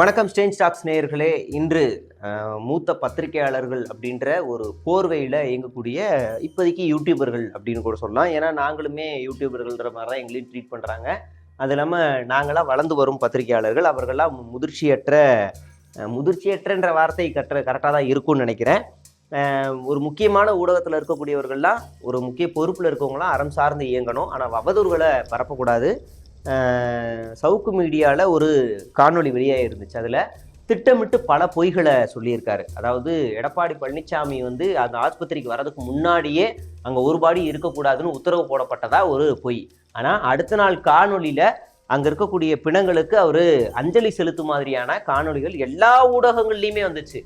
வணக்கம் stain stocks நேயர்களே. இன்று மூத்த பத்திரிகையாளர்கள் அப்படின்ற ஒரு போர்வையில் இயங்கக்கூடிய இப்போதைக்கு யூடியூபர்கள் அப்படின்னு கூட சொல்லலாம். ஏன்னா நாங்களுமே யூடியூபர்கள்ன்ற மாதிரி தான் எங்களையும் ட்ரீட் பண்ணுறாங்க அது இல்லாமல் நாங்களாம் வளர்ந்து வரும் பத்திரிகையாளர்கள். அவர்கள்லாம் முதிர்ச்சியற்ற முதிர்ச்சியற்றன்ற வார்த்தை கற்ற கரெக்டாக தான் இருக்கும்னு நினைக்கிறேன். ஒரு முக்கியமான ஊடகத்தில் இருக்கக்கூடியவர்கள்லாம் ஒரு முக்கிய பொறுப்பில் இருக்கவங்களாம் அறம் சார்ந்து இயங்கணும். ஆனால் அவதூறுகளை பரப்பக்கூடாது. சவுக்கு மீடியாவில் ஒரு காணொளி வெளியாக இருந்துச்சு அதில் திட்டமிட்டு பல பொய்களை சொல்லியிருக்காரு. அதாவது எடப்பாடி பழனிசாமி வந்து அந்த ஆஸ்பத்திரிக்கு வர்றதுக்கு முன்னாடியே அங்கே ஒரு பாடி இருக்கக்கூடாதுன்னு உத்தரவு போடப்பட்டதா ஒரு பொய். ஆனால் அடுத்த நாள் காணொலியில் அங்கே இருக்கக்கூடிய பிணங்களுக்கு அவர் அஞ்சலி செலுத்தும் மாதிரியான காணொளிகள் எல்லா ஊடகங்கள்லையுமே வந்துச்சு.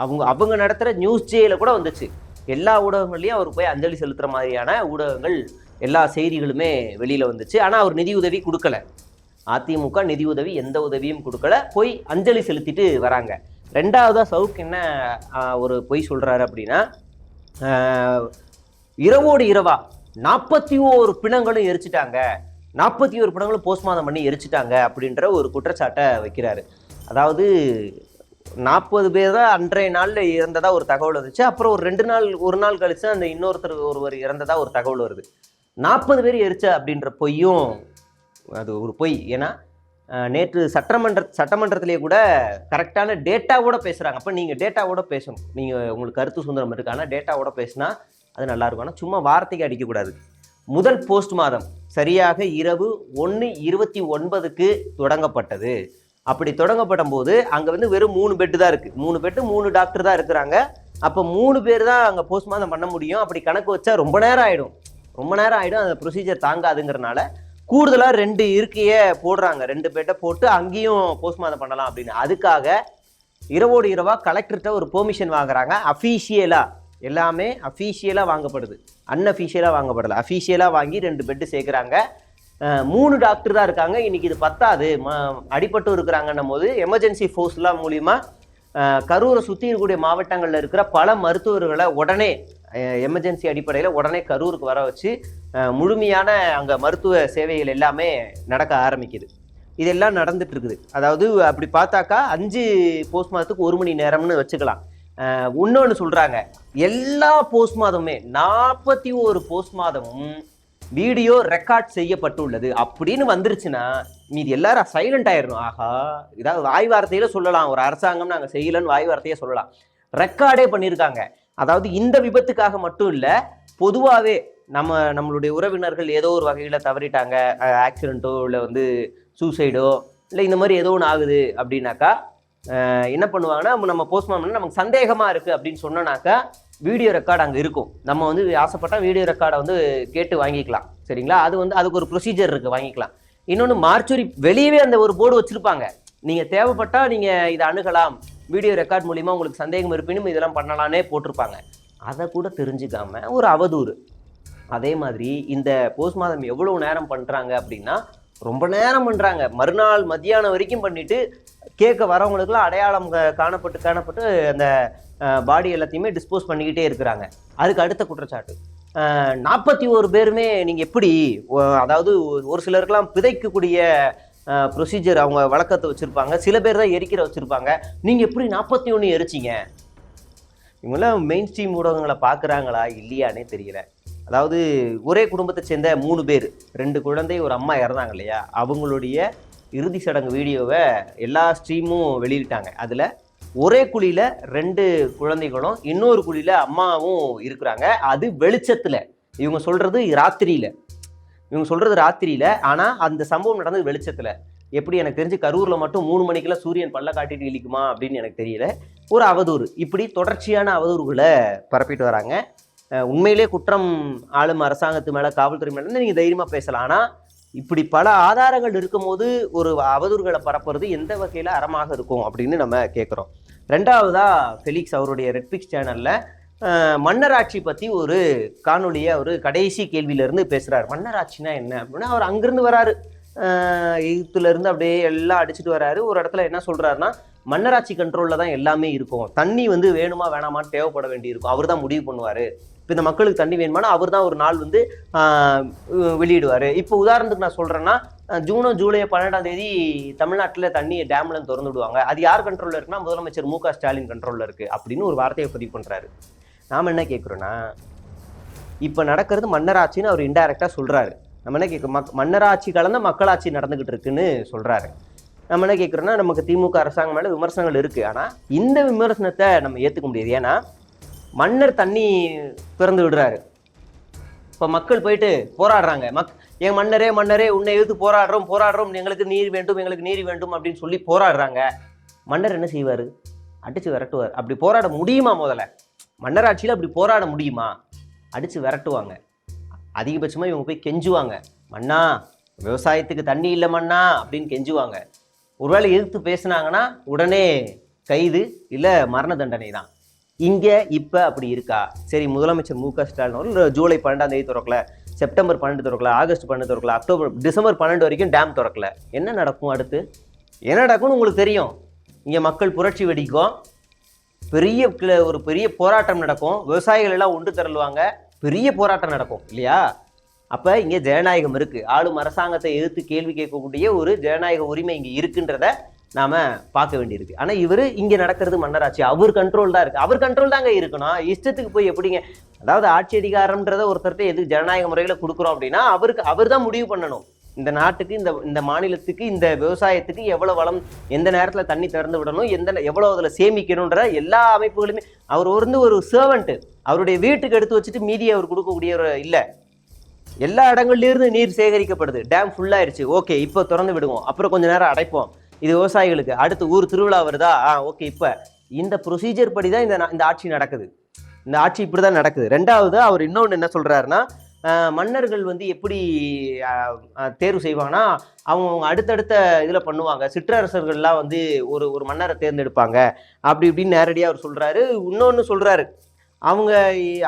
அவங்க அவங்க நடத்துகிற நியூஸ் ஜேயில் கூட வந்துச்சு. எல்லா ஊடகங்கள்லேயும் அவர் போய் அஞ்சலி செலுத்துகிற மாதிரியான ஊடகங்கள் எல்லா செய்திகளுமே வெளியில் வந்துச்சு. ஆனால் அவர் நிதி உதவி கொடுக்கல. அதிமுக நிதியுதவி எந்த உதவியும் கொடுக்கல. போய் அஞ்சலி செலுத்திட்டு வராங்க. ரெண்டாவதாக சவுக் என்ன ஒரு பொய் சொல்கிறாரு அப்படின்னா இரவோடு இரவா நாற்பத்தி ஓரு பிணங்களும் எரிச்சிட்டாங்க. நாற்பத்தி ஒரு பிணங்களும் போஸ்ட்மார்ட்டம் பண்ணி எரிச்சிட்டாங்க அப்படின்ற ஒரு குற்றச்சாட்டை வைக்கிறாரு. அதாவது நாற்பது பேர் தான் அன்றைய நாளில் இறந்ததா ஒரு தகவல் வந்துச்சு. அப்புறம் ஒரு ரெண்டு நாள் ஒரு நாள் கழிச்சு அந்த இன்னொருத்தர் ஒருவர் இறந்ததா ஒரு தகவல் வருது. நாற்பது பேர் எரிச்ச அப்படின்ற பொய்யும் அது ஒரு பொய். ஏன்னா நேற்று சட்டமன்ற சட்டமன்றத்திலே கூட கரெக்டான டேட்டாவோட பேசுகிறாங்க அப்போ நீங்கள் டேட்டாவோட பேசணும். நீங்கள் உங்களுக்கு கருத்து சுதந்திரம் இருக்கு. ஆனால் டேட்டாவோட பேசினா அது நல்லாயிருக்கும் ஆனால் சும்மா வார்த்தைக்கு அடிக்கக்கூடாது. முதல் போஸ்ட் மாதம் சரியாக இரவு ஒன்று இருபத்தி ஒன்பதுக்கு தொடங்கப்பட்டது. அப்படி தொடங்கப்படும் போது அங்கே வந்து வெறும் மூணு பெட்டு தான் இருக்குது மூணு பெட்டு மூணு டாக்டர் தான் இருக்கிறாங்க. அப்போ மூணு பேர் தான் அங்கே போஸ்ட்மார்ட்டம் பண்ண முடியும். அப்படி கணக்கு வச்சா ரொம்ப நேரம் ஆகிடும் ரொம்ப நேரம் ஆகிடும் அந்த ப்ரொசீஜர் தாங்காதுங்கிறனால கூடுதலாக ரெண்டு இருக்கையே போடுறாங்க. ரெண்டு பெட்டை போட்டு அங்கேயும் போஸ்ட்மார்ட்டம் பண்ணலாம் அப்படின்னு. அதுக்காக இரவோடு இரவாக கலெக்டர்கிட்ட ஒரு பெர்மிஷன் வாங்குறாங்க. அஃபீஷியலாக எல்லாமே அஃபீஷியலாக வாங்கப்படுது. அன்அஃபீஷியலாக வாங்கப்படலை. அஃபீஷியலாக வாங்கி ரெண்டு பெட்டு சேர்க்குறாங்க. மூணு டாக்டர் தான் இருக்காங்க. இன்னைக்கு இது பத்தாது. ம அடிபட்டு இருக்கிறாங்கன்னும் போது எமர்ஜென்சி ஃபோர்ஸ்லாம் மூலிமா கரூரை சுற்றி இருக்கக்கூடிய மாவட்டங்களில் இருக்கிற பல மருத்துவர்களை உடனே எமர்ஜென்சி அடிப்படையில் உடனே கரூருக்கு வர வச்சு முழுமையான அங்கே மருத்துவ சேவைகள் எல்லாமே நடக்க ஆரம்பிக்குது. இதெல்லாம் நடந்துட்டு இருக்குது. அதாவது அப்படி பார்த்தாக்கா அஞ்சு போஸ்ட் மாதத்துக்கு ஒரு மணி நேரம்னு வச்சுக்கலாம். இன்னொன்று சொல்கிறாங்க எல்லா போஸ்ட் மாதமுமே நாற்பத்தி ஒரு போஸ்ட் மாதமும் வீடியோ ரெக்கார்ட் செய்யப்பட்டுள்ளது அப்படின்னு வந்துருச்சுன்னா மீதி எல்லாரும் சைலண்ட் ஆயிடணும். ஆஹா இதாவது வாய் வார்த்தையில சொல்லலாம். ஒரு அரசாங்கம் நாங்கள் செய்யலன்னு வாய் வார்த்தையே சொல்லலாம். ரெக்கார்டே பண்ணியிருக்காங்க அதாவது இந்த விபத்துக்காக மட்டும் இல்லை பொதுவாகவே நம்ம நம்மளுடைய உறவினர்கள் ஏதோ ஒரு வகையில் தவறிட்டாங்க. ஆக்சிடென்ட்டோ இல்லை வந்து சூசைடோ இல்லை இந்த மாதிரி ஏதோ ஒன்று ஆகுது அப்படின்னாக்கா என்ன பண்ணுவாங்கன்னா நம்ம போஸ்ட்மார்ட்டம் நமக்கு சந்தேகமாக இருக்குது அப்படின்னு சொன்னோன்னாக்கா வீடியோ ரெக்கார்டு அங்கே இருக்கும். நம்ம வந்து ஆசைப்பட்டால் வீடியோ ரெக்கார்டை வந்து கேட்டு வாங்கிக்கலாம். சரிங்களா? அது வந்து அதுக்கு ஒரு ப்ரொசீஜர் இருக்குது வாங்கிக்கலாம். இன்னொன்று மார்ச்சுரி வெளியவே அந்த ஒரு போர்டு வச்சுருப்பாங்க. நீங்கள் தேவைப்பட்டால் நீங்கள் இதை அணுகலாம். வீடியோ ரெக்கார்ட் மூலிமா உங்களுக்கு சந்தேகம் இருப்பினும் இதெல்லாம் பண்ணலான்னே போட்டிருப்பாங்க. அதை கூட தெரிஞ்சுக்காம ஒரு அவதூறு. அதே மாதிரி இந்த போஸ்ட் மாதம் எவ்வளோ நேரம் பண்ணுறாங்க அப்படின்னா ரொம்ப நேரம் பண்ணுறாங்க மறுநாள் மத்தியானம் வரைக்கும் பண்ணிவிட்டு கேட்க வரவங்களுக்குலாம் அடையாளம் காணப்பட்டு காணப்பட்டு அந்த பாடி எல்லாத்தையுமே டிஸ்போஸ் பண்ணிக்கிட்டே இருக்கிறாங்க. அதுக்கு அடுத்த குற்றச்சாட்டு. நாற்பத்தி ஒரு பேருமே நீங்கள் எப்படி அதாவது ஒரு- சிலருக்கெலாம் சிலருக்கெல்லாம் பிதைக்கக்கூடிய ப்ரொசீஜர் அவங்க வழக்கத்தை வச்சுருப்பாங்க. சில பேர் தான் எரிக்கிற வச்சுருப்பாங்க. நீங்கள் எப்படி நாற்பத்தி ஒன்று எரிச்சிங்க? இவங்களாம் மெயின் ஸ்ட்ரீம் ஊடகங்களை பார்க்குறாங்களா? இல்லையானே தெரியல. அதாவது ஒரே குடும்பத்தை சேர்ந்த மூணு பேர் ரெண்டு குழந்தை ஒரு அம்மா இறந்தாங்க இல்லையா? அவங்களுடைய இறுதி சடங்கு வீடியோவை எல்லா ஸ்ட்ரீமும் வெளியிட்டாங்க. அதில் ஒரே குழியில் ரெண்டு குழந்தைகளும் இன்னொரு குழியில் அம்மாவும் இருக்கிறாங்க. அது வெளிச்சத்தில். இவங்க சொல்கிறது ராத்திரியில். இவங்க சொல்கிறது ராத்திரியில். ஆனால் அந்த சம்பவம் நடந்தது வெளிச்சத்தில். எப்படி எனக்கு தெரிஞ்சு கரூரில் மட்டும் மூணு மணிக்கெல்லாம் சூரியன் பல்ல காட்டிட்டு இழிக்குமா அப்படின்னு எனக்கு தெரியல. ஒரு அவதூறு. இப்படி தொடர்ச்சியான அவதூறுகளை பரப்பிட்டு வராங்க. உண்மையிலே குற்றம் ஆளும் அரசாங்கத்து மேலே காவல்துறை மேலே நீங்கள் தைரியமாக பேசலாம். ஆனால் இப்படி பல ஆதாரங்கள் இருக்கும்போது ஒரு அவதூறுகளை பரப்புறது எந்த வகையில் அறமாக இருக்கும் அப்படின்னு நம்ம கேட்குறோம் ரெண்டாவதா ஃபெலிக்ஸ் அவருடைய ரெட்பிக்ஸ் சேனலில் மன்னராட்சி பற்றி ஒரு காணொலியை அவர் கடைசி கேள்வியிலேருந்து பேசுகிறார் மன்னராட்சினா என்ன? அப்படின்னா அவர் அங்கிருந்து வராரு. எகிப்துல இருந்து அப்படியே எல்லாம் அடிச்சுட்டு வராரு. ஒரு இடத்துல என்ன சொல்கிறாருன்னா மன்னராட்சி கண்ட்ரோலில் தான் எல்லாமே இருக்கும். தண்ணி வந்து வேணுமா வேணாமான்னு தேவைப்பட வேண்டி இருக்கும் அவர் தான் முடிவு பண்ணுவார். இப்போ இந்த மக்களுக்கு தண்ணி வேணுமானா அவர் தான் ஒரு நாள் வந்து வெளியிடுவார். இப்போ உதாரணத்துக்கு நான் சொல்கிறேன்னா ஜூனோ ஜூலை பன்னெண்டாம் தேதி தமிழ்நாட்டில் தண்ணி டேம்ல திறந்து விடுவாங்க. அது யார் கண்ட்ரோலில் இருக்குன்னா முதலமைச்சர் மு க ஸ்டாலின் கண்ட்ரோலில் இருக்குது அப்படின்னு ஒரு வார்த்தையை பதிவு பண்ணுறாரு நாம் என்ன கேட்குறோன்னா இப்போ நடக்கிறது மன்னராட்சின்னு அவர் இன்டைரக்டாக சொல்கிறாரு நம்ம என்ன கேட்க மக் மன்னராட்சி கலந்த மக்களாட்சி நடந்துகிட்டு இருக்குன்னு சொல்றாரு. நம்ம என்ன கேட்குறோன்னா நமக்கு திமுக அரசாங்கம் மேலே விமர்சனங்கள் இருக்குது ஆனால் இந்த விமர்சனத்தை நம்ம ஏற்றுக்க முடியாது. ஏன்னா மன்னர் தண்ணி திறந்து விடுறாரு. இப்போ மக்கள் போயிட்டு போராடுறாங்க. மக் என் மன்னரே மன்னரே உன்னை எதிர்த்து போராடுறோம் போராடுறோம். எங்களுக்கு நீர் வேண்டும் எங்களுக்கு நீர் வேண்டும் அப்படின்னு சொல்லி போராடுறாங்க. மன்னர் என்ன செய்வார்? அடித்து விரட்டுவார். அப்படி போராட முடியுமா முதல்ல? மன்னராட்சியில் அப்படி போராட முடியுமா? அடித்து விரட்டுவாங்க. அதிகபட்சமாக இவங்க போய் கெஞ்சுவாங்க. மன்னா விவசாயத்துக்கு தண்ணி இல்லை மன்னா அப்படின்னு கெஞ்சுவாங்க. ஒருவேளை எதிர்த்து பேசுனாங்கன்னா உடனே கைது இல்லை மரண தண்டனை தான். இங்கே இப்போ அப்படி இருக்கா? சரி முதலமைச்சர் மு க ஸ்டாலின் அவர்கள் ஜூலை பன்னெண்டாம் தேதி திறக்கல செப்டம்பர் பன்னெண்டு திறக்கல ஆகஸ்ட் பன்னெண்டு திறக்கல அக்டோபர் டிசம்பர் பன்னெண்டு வரைக்கும் டேம் திறக்கல. என்ன நடக்கும் அடுத்து? என்ன நடக்கும்னு உங்களுக்கு தெரியும். இங்கே மக்கள் புரட்சி வெடிக்கும். பெரிய கிள- ஒரு பெரிய போராட்டம் நடக்கும். விவசாயிகள் எல்லாம் ஒன்று திரளுவாங்க. பெரிய போராட்டம் நடக்கும் இல்லையா? அப்போ இங்கே ஜனநாயகம் இருக்குது ஆளும் அரசாங்கத்தை எதிர்த்து கேள்வி கேட்கக்கூடிய ஒரு ஜனநாயக உரிமை இங்கே இருக்குன்றத நாம் பார்க்க வேண்டியிருக்கு. ஆனால் இவர் இங்கே நடக்கிறது மன்னராட்சி. அவர் கண்ட்ரோல் தான் இருக்குது அவர் கண்ட்ரோல் தாங்க இருக்கணும். இஷ்டத்துக்கு போய் எப்படிங்க? அதாவது ஆட்சி அதிகாரம்ன்றத ஒருத்தர்கிட்ட எதுக்கு ஜனநாயக முறையில் கொடுக்குறோம் அப்படின்னா அவருக்கு அவர் தான் முடிவு பண்ணணும். இந்த நாட்டுக்கு இந்த இந்த மாநிலத்துக்கு இந்த விவசாயத்துக்கு எவ்வளோ வளம் எந்த நேரத்தில் தண்ணி திறந்து விடணும் எந்த எவ்வளோ அதில் சேமிக்கணுன்ற எல்லா அமைப்புகளுமே அவர் வந்து ஒரு சர்வெண்ட்டு அவருடைய வீட்டுக்கு எடுத்து வச்சுட்டு மீதியை அவர் கொடுக்கக்கூடியவர் இல்லை. எல்லா இடங்கள்லேருந்து நீர் சேகரிக்கப்படுது. டேம் ஃபுல்லாயிருச்சு ஓகே இப்போ திறந்து விடுவோம். அப்புறம் கொஞ்சம் நேரம் அடைப்போம். இது விவசாயிகளுக்கு. அடுத்து ஊர் திருவிழா வருதா? ஆ ஓகே இப்போ. இந்த ப்ரொசீஜர் படி தான் இந்த இந்த ஆட்சி நடக்குது. இந்த ஆட்சி இப்படி தான் நடக்குது. ரெண்டாவது அவர் இன்னொன்று என்ன சொல்கிறாருன்னா மன்னர்கள் வந்து எப்படி தேர்வு செய்வாங்கன்னா அவங்க அவங்க அடுத்தடுத்த இதில் பண்ணுவாங்க. சிற்றரசர்கள்லாம் வந்து ஒரு ஒரு மன்னரை தேர்ந்தெடுப்பாங்க. அப்படி இப்படின்னு நேரடியாக அவர் சொல்கிறாரு இன்னொன்று சொல்கிறாரு அவங்க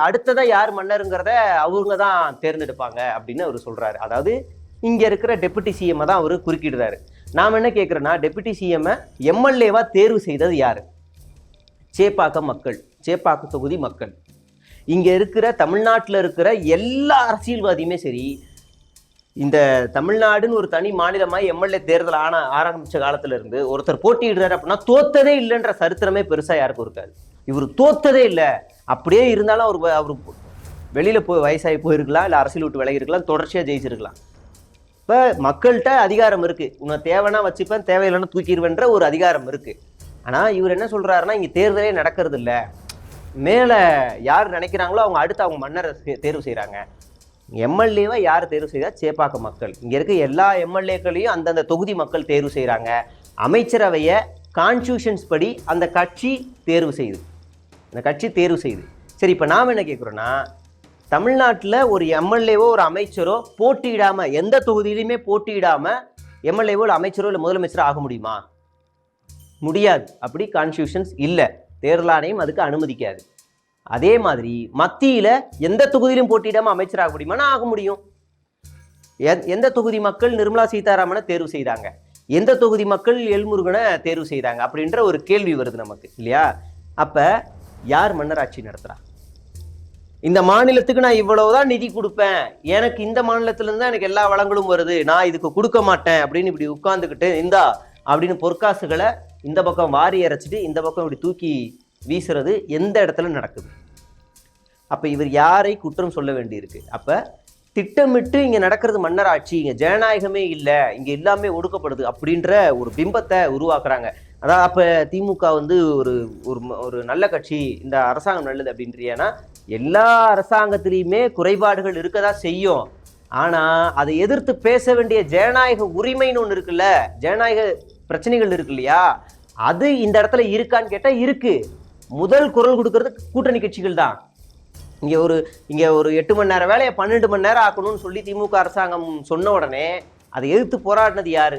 அடுத்ததாக யார் மன்னருங்கிறத அவங்க தான் தேர்ந்தெடுப்பாங்க அப்படின்னு அவர் சொல்கிறாரு அதாவது இங்கே இருக்கிற டெபுட்டி சிஎம் தான் அவர் குறுக்கிடுறாரு. நாம் என்ன கேட்குறோன்னா டெபுட்டி சிஎம் எம்எல்ஏவாக தேர்வு செய்தது யார்? சேப்பாக்கம் மக்கள். சேப்பாக்கம் தொகுதி மக்கள். இங்கே இருக்கிற தமிழ்நாட்டில் இருக்கிற எல்லா அரசியல்வாதியுமே சரி இந்த தமிழ்நாடுன்னு ஒரு தனி மாநிலமாக எம்எல்ஏ தேர்தல் ஆன ஆரம்பித்த காலத்தில் இருந்து ஒருத்தர் போட்டியிடுறாரு அப்படின்னா தோத்ததே இல்லைன்ற சரித்திரமே பெருசாக யாருக்கும் இருக்காது. இவர் தோத்ததே இல்லை. அப்படியே இருந்தாலும் அவர் அவர் வெளியில் போய் வயசாகி போயிருக்கலாம் இல்லை அரசியல் விட்டு விலகி இருக்கலாம் ஜெயிச்சிருக்கலாம். இப்போ மக்கள்கிட்ட அதிகாரம் இருக்குது உன்னை தேவைன்னா வச்சுப்பேன் தேவையில்லைன்னா தூக்கிடுவேன்ற ஒரு அதிகாரம் இருக்குது ஆனால் இவர் என்ன சொல்கிறாருன்னா இங்கே தேர்தலே நடக்கிறது இல்லை. மேலே யார் நினைக்கிறாங்களோ அவங்க அடுத்து அவங்க மன்னரை தேர்வு செய்கிறாங்க எம்எல்ஏவை யார் தேர்வு செய்தா? சேப்பாக்க மக்கள். இங்கே இருக்க எல்லா எம்எல்ஏக்களையும் அந்தந்த தொகுதி மக்கள் தேர்வு செய்கிறாங்க அமைச்சரவையை கான்ஸ்டியூஷன்ஸ் படி அந்த கட்சி தேர்வு செய்யுது. அந்த கட்சி தேர்வு செய்யுது. சரி இப்போ நாம் என்ன கேட்குறோன்னா தமிழ்நாட்டில் ஒரு எம்எல்ஏவோ ஒரு அமைச்சரோ போட்டியிடாமல் எந்த தொகுதியிலையுமே போட்டியிடாமல் எம்எல்ஏவோ இல்லை அமைச்சரோ இல்லை முதலமைச்சரோ ஆக முடியுமா? முடியாது. அப்படி கான்ஸ்டியூஷன்ஸ் இல்லை. தேர்தல் ஆணையம் அதுக்கு அனுமதிக்காது. அதே மாதிரி மத்தியில் எந்த தொகுதியிலும் போட்டியிடாமல் அமைச்சராக முடியுமானா ஆக முடியும். எந்த தொகுதி மக்கள் நிர்மலா சீதாராமனை தேர்வு செய்தாங்க? எந்த தொகுதி மக்கள் எல்முருகனை தேர்வு செய்தாங்க? அப்படின்ற ஒரு கேள்வி வருது நமக்கு இல்லையா? அப்ப யார் மன்னராட்சி நடத்துறா? இந்த மாநிலத்துக்கு நான் இவ்வளவுதான் நிதி கொடுப்பேன். எனக்கு இந்த மாநிலத்திலேருந்து தான் எனக்கு எல்லா வளங்களும் வருது. நான் இதுக்கு கொடுக்க மாட்டேன் அப்படின்னு இப்படி உட்காந்துக்கிட்டு இந்தா அப்படின்னு பொற்காசுகளை இந்த பக்கம் வாரி இறைச்சிட்டு இந்த பக்கம் இப்படி தூக்கி வீசுறது எந்த இடத்துல நடக்குது? அப்போ இவர் யாரை குற்றம் சொல்ல வேண்டியிருக்கு? அப்போ திட்டமிட்டு இங்கே நடக்கிறது மன்னராட்சி இங்கே ஜனநாயகமே இல்லை இங்கே எல்லாமே ஒடுக்கப்படுது அப்படின்ற ஒரு பிம்பத்தை உருவாக்குறாங்க. அதாவது அப்போ திமுக வந்து ஒரு ஒரு ஒரு நல்ல கட்சி இந்த அரசாங்கம் நல்லது அப்படின்றியானா எல்லா அரசாங்கத்திலையுமே குறைபாடுகள் இருக்கதா செய்யும். ஆனால் அதை எதிர்த்து பேச வேண்டிய ஜனநாயக உரிமைன்னு ஒன்று இருக்குல்ல ஜனநாயக பிரச்சனைகள் இருக்கு இல்லையா? அது இந்த இடத்துல இருக்கான்னு கேட்டால் இருக்குது முதல் குரல் கொடுக்கறது கூட்டணி கட்சிகள் தான். இங்கே ஒரு இங்கே ஒரு எட்டு மணி நேரம் வேலையை பன்னெண்டு மணி நேரம் ஆக்கணும்னு சொல்லி திமுக அரசாங்கம் சொன்ன உடனே அதை எதிர்த்து போராடினது யார்?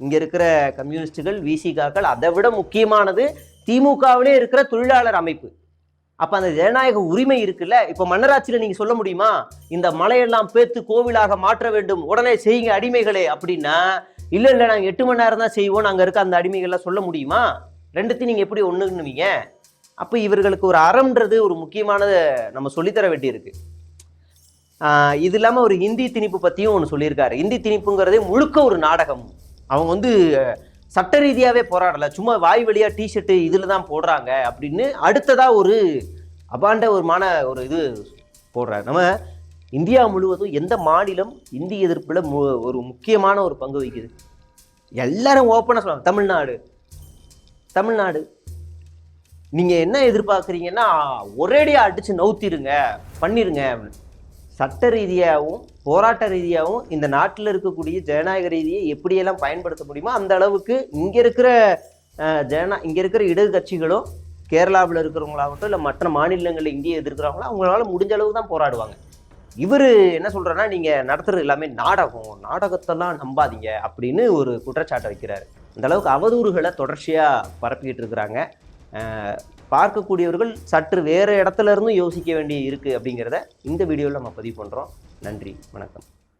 இங்கே இருக்கிற கம்யூனிஸ்டுகள் விசிகாக்கள் அதை விட முக்கியமானது திமுகவிலே இருக்கிற தொழிலாளர் அமைப்பு. அப்போ அந்த ஜனநாயக உரிமை இருக்குல்ல? இப்போ மன்னராட்சியில் நீங்கள் சொல்ல முடியுமா? இந்த மலையெல்லாம் பேத்து கோவிலாக மாற்ற வேண்டும் உடனே செய்யுங்க அடிமைகளே அப்படின்னா இல்லை இல்லை நாங்கள் எட்டு மணி நேரம் தான் செய்வோம் நாங்கள் இருக்க அந்த அடிமைகள்லாம் சொல்ல முடியுமா? ரெண்டுத்தையும் நீங்கள் எப்படி ஒன்றுன்னுவீங்க அப்போ இவர்களுக்கு ஒரு அறம்ன்றது ஒரு முக்கியமானதை நம்ம சொல்லித்தர வேண்டியிருக்கு. இது இல்லாமல் ஒரு இந்தி திணிப்பு பற்றியும் ஒன்று சொல்லியிருக்காரு. இந்தி திணிப்புங்கிறதே முழுக்க ஒரு நாடகம். அவங்க வந்து சட்ட ரீதியாகவே போராடலை. சும்மா வாய் வழியாக டிஷர்ட்டு இதில் தான் போடுறாங்க அப்படின்னு அடுத்ததாக ஒரு அபாண்ட ஒரு மான ஒரு இது போடுறாரு. நம்ம இந்தியா முழுவதும் எந்த மாநிலம் இந்தி எதிர்ப்பில் மு- ஒரு முக்கியமான ஒரு பங்கு வகிக்குது? எல்லாரும் ஓப்பனாக சொல்லுவாங்க. தமிழ்நாடு. தமிழ்நாடு. நீங்கள் என்ன எதிர்பார்க்குறீங்கன்னா ஒரேடியாக அடித்து நவுத்திடுங்க பண்ணிடுங்க சட்ட ரீதியாகவும் போராட்ட ரீதியாகவும் இந்த நாட்டில் இருக்கக்கூடிய ஜனநாயக ரீதியை எப்படியெல்லாம் பயன்படுத்த முடியுமோ அந்த அளவுக்கு இங்கே இருக்கிற ஜன இங்கே இருக்கிற இடது கட்சிகளும் கேரளாவில் இருக்கிறவங்களாகட்டும் இல்லை மற்ற மாநிலங்களில் இந்திய எதிர்க்கிறவங்களோ அவங்களால முடிஞ்ச அளவுக்கு தான் போராடுவாங்க. இவர் என்ன சொல்றேன்னா நீங்கள் நடத்துறது எல்லாமே நாடகம். நாடகத்தெல்லாம் நம்பாதீங்க அப்படின்னு ஒரு குற்றச்சாட்டை வைக்கிறார். அந்த அளவுக்கு அவதூறுகளை தொடர்ச்சியாக பரப்பிக்கிட்டு இருக்கிறாங்க. பார்க்கக்கூடியவர்கள் சற்று வேறு இடத்துல இருந்தும் யோசிக்க வேண்டி இருக்குது அப்படிங்கிறத இந்த வீடியோவில் நம்ம பதிவு பண்ணுறோம் நன்றி வணக்கம்.